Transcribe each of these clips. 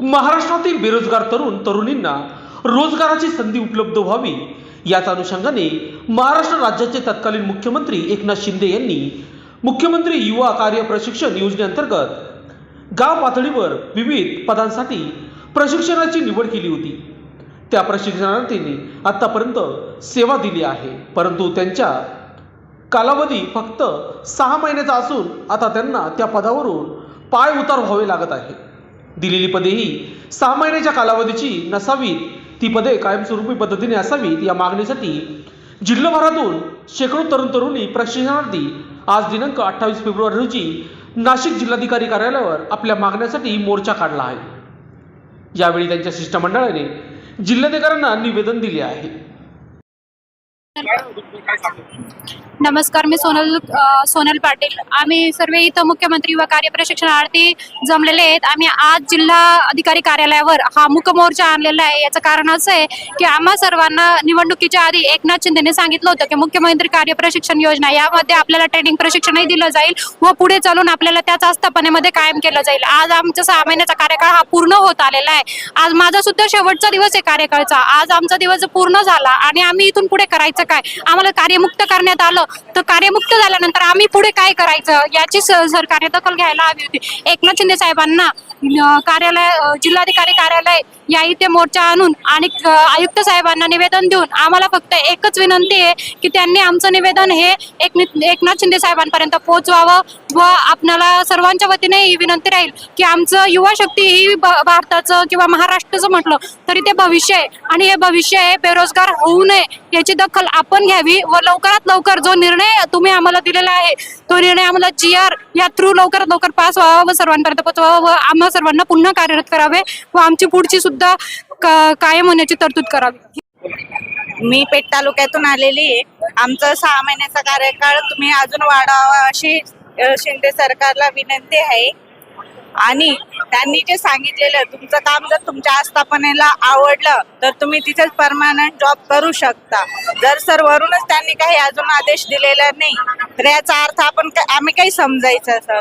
महाराष्ट्रातील बेरोजगार तरुण तरुणींना रोजगाराची संधी उपलब्ध व्हावी. याच अनुषंगाने महाराष्ट्र राज्याचे तत्कालीन मुख्यमंत्री एकनाथ शिंदे यांनी मुख्यमंत्री युवा कार्य प्रशिक्षण योजनेअंतर्गत गाव पातळीवर विविध पदांसाठी प्रशिक्षणाची निवड केली होती. त्या प्रशिक्षणार्थींनी आत्तापर्यंत सेवा दिली आहे. परंतु त्यांच्या कालावधी फक्त सहा महिन्याचा असून आता त्यांना त्या पदावरून पाय उतार व्हावे लागत आहे. दिलेली पदेही सहा महिन्याच्या कालावधीची नसावीत ती पदे कायमस्वरूपी पद्धतीने असावीत या मागणीसाठी जिल्हाभरातून शेकडो तरुण तरुणी प्रशिक्षणार्थी आज दिनांक अठ्ठावीस फेब्रुवारी रोजी नाशिक जिल्हाधिकारी कार्यालयावर आपल्या मागण्यासाठी मोर्चा काढला आहे. यावेळी त्यांच्या शिष्टमंडळाने जिल्हाधिकाऱ्यांना निवेदन दिले आहे. नमस्कार मी सोनल अ, सोनल पाटील. आम्ही सर्व इथं मुख्यमंत्री व कार्यप्रशिक्षणार्थी जमलेले आहेत. आम्ही आज जिल्हा अधिकारी कार्यालयावर हा मुक मोर्चा आणलेला आहे. याचं कारण असं आहे की आम्हा सर्वांना निवडणुकीच्या आधी एकनाथ शिंदेने सांगितलं होतं की मुख्यमंत्री कार्य प्रशिक्षण योजना यामध्ये आपल्याला ट्रेनिंग प्रशिक्षणही दिलं जाईल व पुढे चालून आपल्याला त्याच आस्थापनेमध्ये कायम केलं जाईल. आज आमचा सहा महिन्याचा कार्यकाळ हा पूर्ण होत आलेला आहे. आज माझा सुद्धा शेवटचा दिवस आहे कार्यकाळचा. आज आमचा दिवस पूर्ण झाला आणि आम्ही इथून पुढे करायचं काय? आम्हाला कार्यमुक्त करण्यात आलं. तर कार्यमुक्त झाल्यानंतर आम्ही पुढे काय करायचं? याची सरकारने दखल घ्यायला हवी होती. एकनाथ शिंदे साहेबांना कार्यालय जिल्हाधिकारी कार्यालय या इथे मोर्चा आणून आणि आयुक्त साहेबांना निवेदन देऊन आम्हाला फक्त एकच विनंती आहे की त्यांनी आमचं निवेदन हे एक एकनाथ शिंदे साहेबांपर्यंत पोहोचवावं व आपणाला सर्वांच्या वतीने ही विनंती राहील की आमचं युवा शक्ती ही भारताचं किंवा महाराष्ट्राचं म्हटलं तरी ते भविष्य आहे. आणि हे भविष्य आहे बेरोजगार होऊ नये याची दखल आपण घ्यावी व लवकरात लवकर जो निर्णय तुम्ही आम्हाला दिलेला आहे तो निर्णय आम्हाला जी आर या थ्रू लवकरात लवकर पास व्हावा व सर्वांपर्यंत पोहोचवावा व आम्हा सर्वांना पुन्हा कार्यरत करावे व आमची पुढची सुद्धा का- कायम होण्याची तरतूद करावी. मी पेठ तालुक्यातून आलेली आहे. आमचा सहा महिन्याचा कार्यकाळ तुम्ही अजून वाढावा अशी अ, शिंदे सरकारला विनंती आहे. आणि त्यांनी जे सांगितलेलं तुमचं काम जर तुमच्या आस्थापनेला आवडलं तर तुम्ही तिथेच परमानंट जॉब करू शकता. जर सर वरूनच त्यांनी काही अजून आदेश दिलेला नाही तर याचा अर्थ आपण का- आम्ही काही समजायचं सर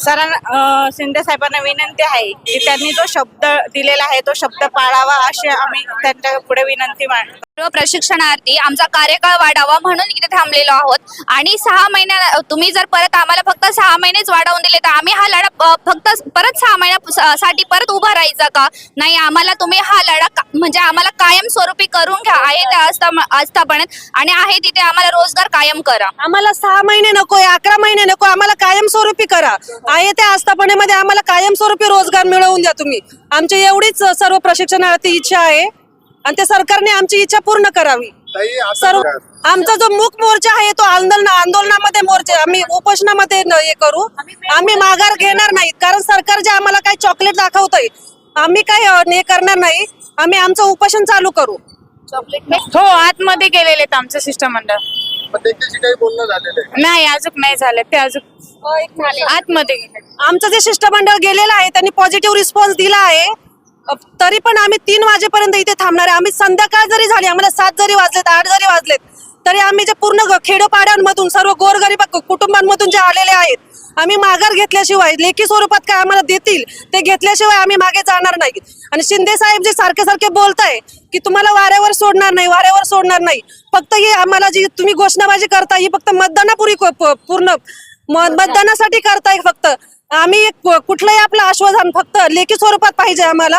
सरांना शिंदे साहेबांना विनंती आहे की त्यांनी जो शब्द दिलेला आहे तो शब्द पाळावा अशी आम्ही त्यांच्या पुढे विनंती मांडतो. प्रशिक्षणार्थी आमचा कार्यकाळ वाढावा म्हणून इथे थांबलेलो आहोत. आणि सहा महिन्या तुम्ही जर परत आम्हाला फक्त सहा महिनेच वाढवून दिले तर आम्ही हा लढा फक्त परत सहा महिन्यासाठी परत उभा राहायचा का? नाही आम्हाला तुम्ही हा लढा म्हणजे आम्हाला कायम स्वरूपी करून घ्या आहे त्या आस्थापनेत आणि आहे तिथे आम्हाला रोजगार कायम करा. आम्हाला सहा महिने नकोय अकरा महिने नको आम्हाला कायमस्वरूपी करा. आहे त्या आस्थापनेमध्ये आम्हाला कायमस्वरूपी रोजगार मिळवून द्या तुम्ही. आमची एवढीच सर्व प्रशिक्षणार्थी इच्छा आहे. आणि त्या सरकारने आमची इच्छा पूर्ण करावी. सर्व आमचा जो मूक मोर्चा आहे तो आंदोलन आंदोलनामध्ये मोर्चा आम्ही उपोषणामध्ये न- हे करू. आम्ही माघार घेणार नाही कारण सरकार जे आम्हाला काही चॉकलेट दाखवतंय आम्ही काही अ, हे करणार नाही. आम्ही आमचं उपोषण चालू करू. हो आतमध्ये गेलेले आहेत आमचं शिष्टमंडळ. नाही अजून नाही झालं. ते अजून आतमध्ये गेले. आमचं जे शिष्टमंडळ गेलेलं आहे त्यांनी पॉझिटिव्ह रिस्पॉन्स दिला आहे. तरी पण आम्ही तीन वाजेपर्यंत इथे थांबणार आहे. आम्ही संध्याकाळ जरी झाली आम्हाला सात जरी वाजलेत आठ जरी वाजलेत तरी आम्ही जे पूर्ण खेडोपाड्यांमधून सर्व गोरगरीब कुटुंबांमधून जे आलेले आहेत आम्ही माघार घेतल्याशिवाय लेखी स्वरूपात काय आम्हाला देतील ते घेतल्याशिवाय आम्ही मागे जाणार नाही. आणि शिंदे साहेब जे सारखे सारखे बोलताय की तुम्हाला वाऱ्यावर सोडणार नाही वाऱ्यावर सोडणार नाही फक्त ही आम्हाला जी तुम्ही घोषणाबाजी करता ही फक्त मतदानापूर्वी पूर्ण मतदानासाठी करताय फक्त. आम्ही कुठलंही आपलं आश्वासन फक्त लेखी स्वरूपात पाहिजे आम्हाला.